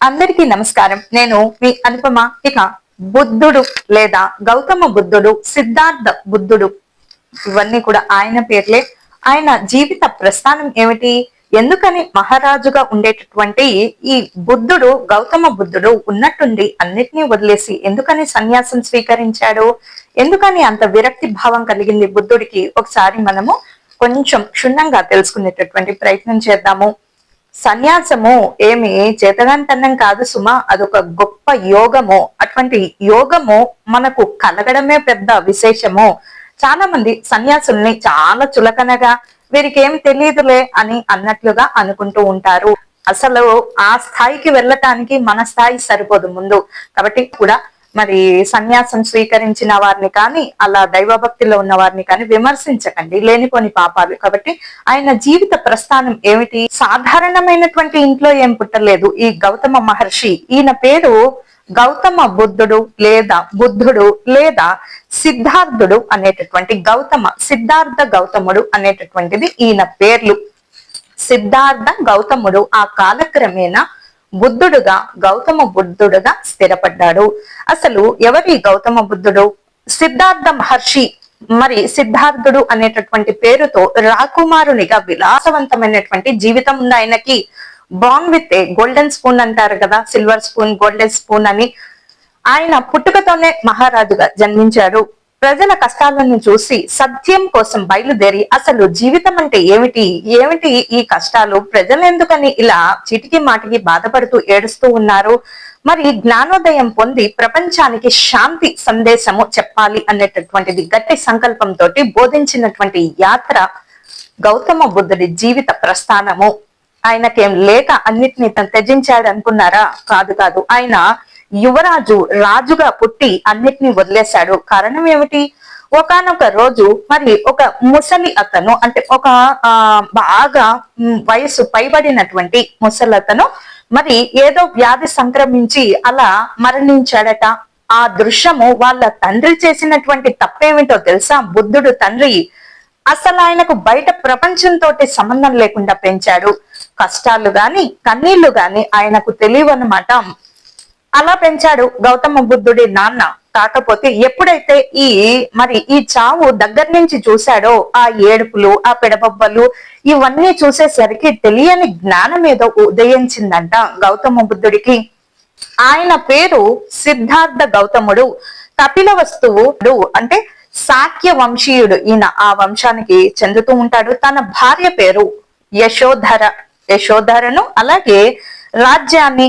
అందరికీ నమస్కారం. నేను మీ అనుపమ. ఇక బుద్ధుడు లేదా గౌతమ బుద్ధుడు సిద్ధార్థ బుద్ధుడు ఇవన్నీ కూడా ఆయన పేర్లే. ఆయన జీవిత ప్రస్థానం ఏమిటి? ఎందుకని మహారాజుగా ఉండేటటువంటి ఈ బుద్ధుడు గౌతమ బుద్ధుడు ఉన్నట్టుండి అన్నిటినీ వదిలేసి ఎందుకని సన్యాసం స్వీకరించాడు? ఎందుకని అంత విరక్తి భావం కలిగింది బుద్ధుడికి? ఒకసారి మనము కొంచెం క్షుణ్ణంగా తెలుసుకునేటటువంటి ప్రయత్నం చేద్దాము. సన్యాసము ఏమి చేతగాంతనం కాదు సుమా అదొక గొప్ప యోగము. అటువంటి యోగము మనకు కలగడమే పెద్ద విశేషము. చాలా మంది సన్యాసుల్ని చాలా చులకనగా వీరికి ఏం తెలియదులే అని అన్నట్లుగా అనుకుంటూ ఉంటారు. అసలు ఆ స్థాయికి వెళ్ళటానికి మన స్థాయి సరిపోదు ముందు. కాబట్టి కూడా మరి సన్యాసం స్వీకరించిన వారిని కానీ అలా దైవభక్తిలో ఉన్న వారిని కానీ విమర్శించకండి. లేనిపోని పాపాలు. కాబట్టి ఆయన జీవిత ప్రస్థానం ఏమిటి? సాధారణమైనటువంటి ఇంట్లో ఏం పుట్టలేదు. ఈ గౌతమ మహర్షి ఈయన పేరు గౌతమ బుద్ధుడు లేదా బుద్ధుడు లేదా సిద్ధార్థుడు అనేటటువంటి గౌతమ సిద్ధార్థ గౌతముడు అనేటటువంటిది ఈయన పేర్లు. సిద్ధార్థ గౌతముడు ఆ కాలక్రమేణా బుద్ధుడుగా గౌతమ బుద్ధుడుగా స్థిరపడ్డాడు. అసలు ఎవరి గౌతమ బుద్ధుడు? సిద్ధార్థ మహర్షి. మరి సిద్ధార్థుడు అనేటటువంటి పేరుతో రాకుమారునిగా విలాసవంతమైనటువంటి జీవితం ఉంది ఆయనకి. Born with a golden spoon అంటారు కదా సిల్వర్ స్పూన్ గోల్డెన్ స్పూన్ అని. ఆయన పుట్టుకతోనే మహారాజుగా జన్మించాడు ప్రజల కష్టాలను చూసి సత్యం కోసం బయలుదేరి అసలు జీవితం అంటే ఏమిటి? ఏమిటి ఈ కష్టాలు? ప్రజలు ఎందుకని ఇలా చిటికి మాటికి బాధపడుతూ ఏడుస్తూ ఉన్నారు? మరి జ్ఞానోదయం పొంది ప్రపంచానికి శాంతి సందేశము చెప్పాలి అనేటటువంటిది గట్టి సంకల్పంతో బోధించినటువంటి యాత్ర గౌతమ బుద్ధుడి జీవిత ప్రస్థానము. ఆయనకేం లేక అన్నిటిని తను త్యజించాడు అనుకున్నారా కాదు కాదు. ఆయన యువరాజు రాజుగా పుట్టి అన్నిటినీ వదిలేశాడు. కారణం ఏమిటి? ఒకానొక రోజు మరి ఒక ముసలి అతను అంటే ఒక ఆ బాగా వయసు పైబడినటువంటి ముసలి అతను మరి ఏదో వ్యాధి సంక్రమించి అలా మరణించాడట. ఆ దృశ్యము వాళ్ళ తండ్రి చేసినటువంటి తప్పేమిటో తెలుసా? బుద్ధుడు తండ్రి అసలు ఆయనకు బయట ప్రపంచంతో సంబంధం లేకుండా పెంచాడు. కష్టాలు గాని కన్నీళ్ళు గాని ఆయనకు తెలియవన్నమాట. అలా పెంచాడు గౌతమ బుద్ధుడి నాన్న. కాకపోతే ఎప్పుడైతే ఈ మరి ఈ చావు దగ్గర నుంచి చూశాడో ఆ ఏడుపులు ఆ పిడబొబ్బలు ఇవన్నీ చూసేసరికి తెలియని జ్ఞానం ఏదో ఉదయించిందంట గౌతమ బుద్ధుడికి. ఆయన పేరు సిద్ధార్థ గౌతముడు. కపిల వస్తువుడు అంటే శాక్య వంశీయుడు. ఈయన ఆ వంశానికి చెందుతూ ఉంటాడు. తన భార్య పేరు యశోధర యశోధరను అలాగే రాజ్యాన్ని